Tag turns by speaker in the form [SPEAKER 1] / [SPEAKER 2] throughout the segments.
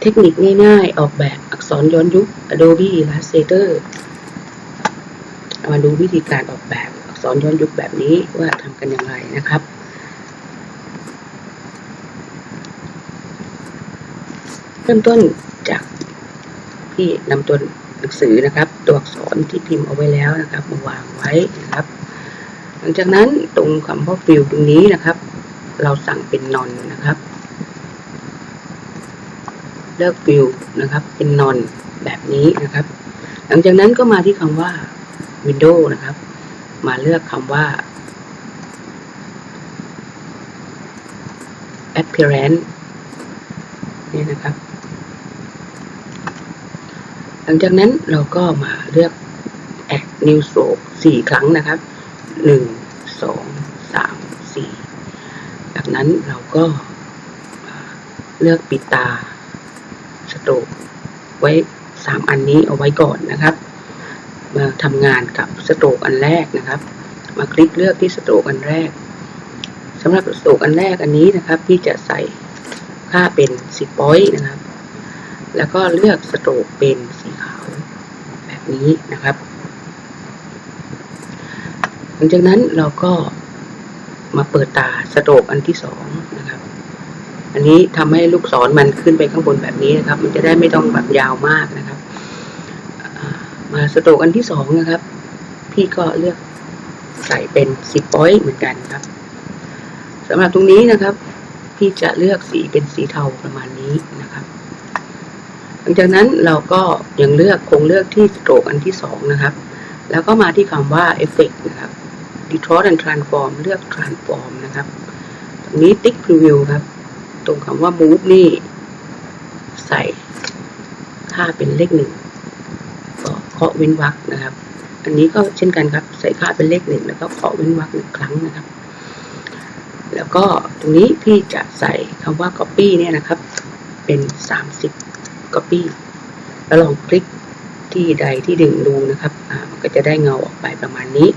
[SPEAKER 1] เทคนิคง่ายๆ ออกแบบอักษรย้อนยุค Adobe Illustrator มาดูวิธีการออกแบบอักษรย้อนยุคแบบนี้ว่าทำกันอย่างไรนะครับ เริ่มต้นจากที่นำตัวหนังสือนะครับ ตัวอักษรที่พิมพ์เอาไว้แล้วนะครับมาวางไว้นะครับ หลังจากนั้นตรงคำว่าฟิลตรงนี้นะครับ เราสั่งเป็นนอนนะครับ เลือกฟิลนะครับ เป็นนอนแบบนี้นะครับ หลังจากนั้นก็มาที่คำว่า Windows นะครับ มาเลือกคำว่า appearance นี่นะครับ หลังจากนั้นเราก็มาเลือก add new stroke สี่ครั้งนะครับหนึ่งสองสามสี่จากนั้นเราก็เลือกปิดตา สโตรกไว้สามอันนี้เอาไว้ก่อนนะครับ มาทำงานกับสโตรกอันแรกนะครับ มาคลิกเลือกที่สโตรกอันแรกสำหรับสโตรกอันแรกอันนี้นะครับพี่จะใส่ค่าเป็นสิบปอยนะครับ แล้วก็เลือกสโตรกเป็นสีขาวแบบนี้นะครับ หลังจากนั้นเราก็มาเปิดตาสโตรกอันที่สองนะครับ อันนี้ทำให้ลูกศรมันขึ้นไปข้างบนแบบนี้นะครับ มันจะได้ไม่ต้องแบบยาวมากนะครับมาสโตรกอันที่สองนะครับ พี่ก็เลือกใส่เป็นสิบปอยเหมือนกันครับสำหรับตรงนี้นะครับ พี่จะเลือกสีเป็นสีเทาประมาณนี้นะครับ หลังจากนั้นเราก็ยังเลือกคงเลือกที่สโตรกอันที่สองนะครับ แล้วก็มาที่คำว่า Effect นะครับ Distort and Transform เลือก Transform นะครับ ตรงนี้ติ๊ก Preview ครับ ตรงคำว่า Move นี่ ใส่ค่าเป็นเลขหนึ่งก็เคาะเว้นวรรคนะครับ อันนี้ก็เช่นกันครับ ใส่ค่าเป็นเลขหนึ่งแล้วก็เคาะเว้นวรรคหนึ่งครั้งนะครับ แล้วก็ตรงนี้พี่จะใส่คำว่า Copy เนี่ยนะครับ เป็นสามสิบ Copy แล้วลองคลิกที่ใดที่ดึงดูนะครับมันก็จะได้เงาออกไปประมาณนี้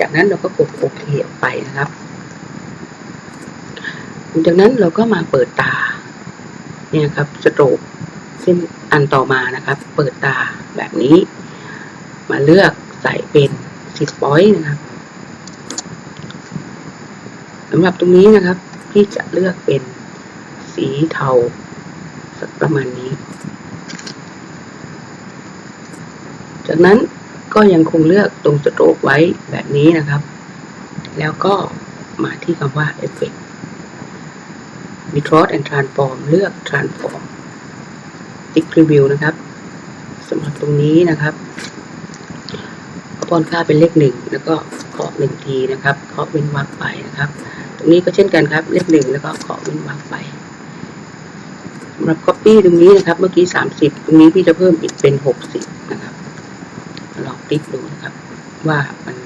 [SPEAKER 1] จากนั้นเราก็กดโอเคออกไปนะครับ จากนั้นเราก็มาเปิดตา เนี่ยครับสโตรกเส้นอันต่อมานะครับ เปิดตาแบบนี้ มาเลือกใส่เป็นสิบปอยนะครับสำหรับตรงนี้นะครับ พี่จะเลือกเป็นสีเทาสักประมาณนี้ จากนั้นก็ยังคงเลือกตรงสโตรกไว้แบบนี้นะครับ แล้วก็มาที่คำว่า Effect Distort and Transform เลือก Transform ติ๊ก Preview นะครับสำหรับตรงนี้นะครับก็ป้อนค่าเป็นเลขหนึ่งแล้วก็เคาะหนึ่งทีนะครับเคาะเว้นวรรคไปนะครับ ตรงนี้ก็เช่นกันครับเลขหนึ่งแล้วก็เคาะเว้นวรรคไปสำหรับ Copy ตรงนี้นะครับ เมื่อกี้สามสิบตรงนี้พี่จะเพิ่มอีกเป็นหกสิบนะครับ ลองคลิกดูนะครับ ว่ามัน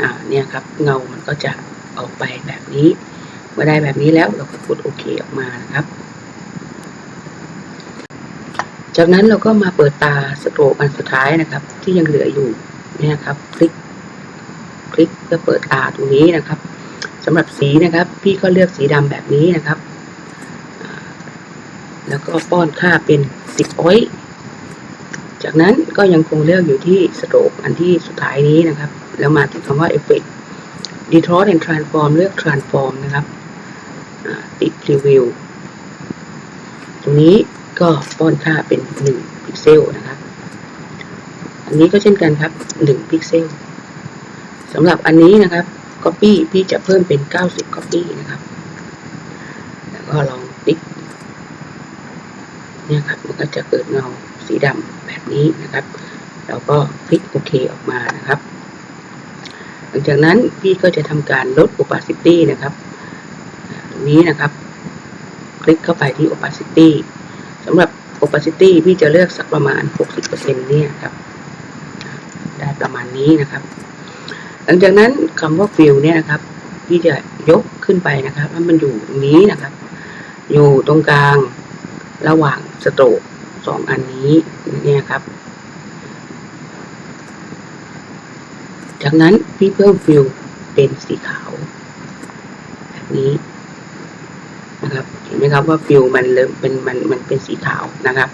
[SPEAKER 1] อ่าเนี่ยครับ เงามันก็จะออกไปแบบนี้ เมื่อได้แบบนี้แล้วเราก็กดโอเคออกมานะครับ จากนั้นเราก็มาเปิดตาสโตรกอันสุดท้ายนะครับ ที่ยังเหลืออยู่นี่ยครับ คลิก คลิกเพื่อเปิดตาตรงนี้นะครับสำหรับสีนะครับ พี่ก็เลือกสีดำแบบนี้นะครับ แล้วก็ป้อนค่าเป็นสิบอ้อยจากนั้นก็ยังคงเลือกอยู่ที่สโตรกอันที่สุดท้ายนี้นะครับ แล้วมาที่คำว่า Effect Distort and Transform เลือก Transform นะครับ ติด Preview ตรงนี้ก็ป้อนค่าเป็น 1 พิกเซลนะครับ อันนี้ก็เช่นกันครับ 1 พิกเซลสำหรับอันนี้นะครับ Copy พี่จะเพิ่มเป็น 90 Copy นะครับ แล้วก็ลองติ๊กเนี่ยครับ มันก็จะเกิดเงาสีดำแบบนี้นะครับ เราก็คลิกโอเคออกมานะครับ หลังจากนั้นพี่ก็จะทำการลด opacity นะครับ รงนี้นะครับ คลิกเข้าไปที่ opacity สำหรับ opacity พี่จะเลือกสักประมาณ 60%เนี่ยครับ ได้ประมาณนี้นะครับ หลังจากนั้นคำว่า fill เนี่ยนะครับ พี่จะยกขึ้นไปนะครับให้มันอยู่ตรงนี้นะครับ อยู่ตรงกลางระหว่างสโตรกสองอันนี้เนี่ยครับ จากนั้นพี่เพิ่มฟิลเป็นสีขาวแบบนี้ นะครับเห็นไหมครับว่าฟิลมันเริ่มเป็นมันมันเป็นสีขาวนะครับ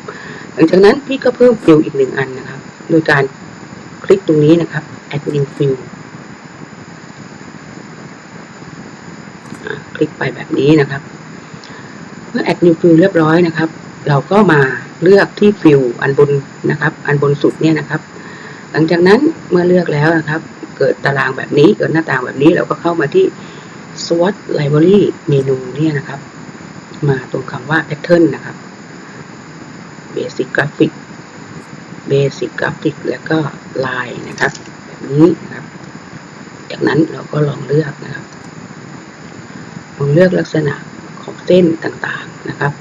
[SPEAKER 1] หลังจากนั้นพี่ก็เพิ่มฟิลอีกหนึ่งอันนะครับ โดยการคลิกตรงนี้นะครับ add new fill คลิกไปแบบนี้นะครับ เมื่อ add new fill เรียบร้อยนะครับ เราก็มาเลือกที่ฟิลอันบนนะครับ อันบนสุดเนี่ยนะครับ หลังจากนั้นเมื่อเลือกแล้วนะครับ เกิดตารางแบบนี้เกิดหน้าต่างแบบนี้เราก็เข้ามาที่ SWOT Library เมนูเนี่ยนะครับ มาตรงคำว่า pattern นะครับ basic graphic basic graphic แล้วก็ line นะครับ แบบนี้นะครับ จากนั้นเราก็ลองเลือกนะครับ ลองเลือกลักษณะของเส้นต่างๆนะครับ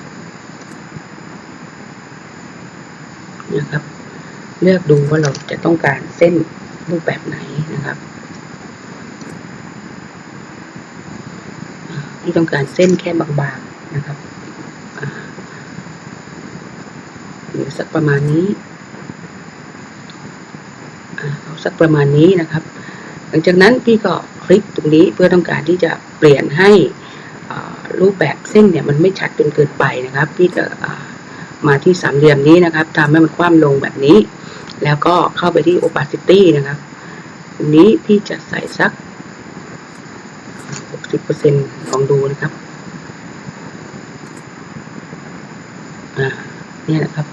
[SPEAKER 1] นะครับ เลือกดูว่าเราจะต้องการเส้นรูปแบบไหนนะครับที่ต้องการเส้นแค่บางๆ นะครับหรือสักประมาณนี้เอาสักประมาณนี้นะครับ หลังจากนั้นพี่ก็คลิกตรงนี้เพื่อต้องการที่จะเปลี่ยนให้รูปแบบเส้นเนี่ยมันไม่ชัดจนเกินไปนะครับ พี่จะมาที่สามเหลี่ยมนี้นะครับทำให้มันคว่ำลงแบบนี้ แล้วก็เข้าไปที่ opacity นะครับตรงนี้พี่จะใส่สัก 60%ลองดูนะครับ อ่านี่ยนะครับ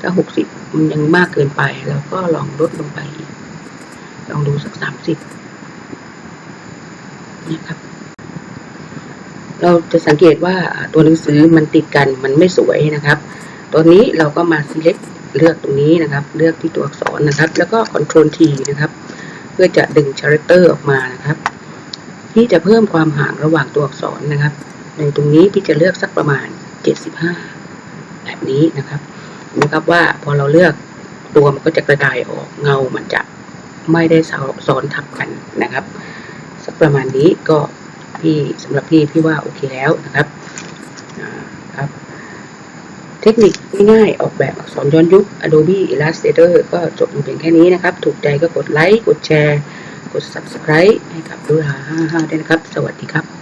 [SPEAKER 1] ถ้า60มันยังมากเกินไปเราก็ลองลดลงไปอีกลองดูสัก30เนี่ครับ เราจะสังเกตว่าตัวหนังสือมันติดกันมันไม่สวยนะครับ ตัวนี้เราก็มา select เลือกตรงนี้นะครับ เลือกที่ตัวอักษรนะครับ แล้วก็ Ctrl T นะครับ เพื่อจะดึง character ออกมานะครับพี่จะเพิ่มความห่างระหว่างตัวอักษรนะครับ ในตรงนี้พี่จะเลือกสักประมาณ 75 แบบนี้นะครับนะครับว่าพอเราเลือกตัวมันก็จะกระจายออกเงามันจะไม่ได้ซ้อนทับกันนะครับสักประมาณนี้ก็พี่สำหรับพี่พี่ว่าโอเคแล้วนะครับครับ เทคนิคง่ายๆออกแบบอักษรย้อนยุค Adobe Illustrator ก็จบลงเพียงแค่นี้นะครับ ถูกใจก็กดไลค์ กดแชร์ กด Subscribe ให้กับดูหา55ด้วยนะครับ สวัสดีครับ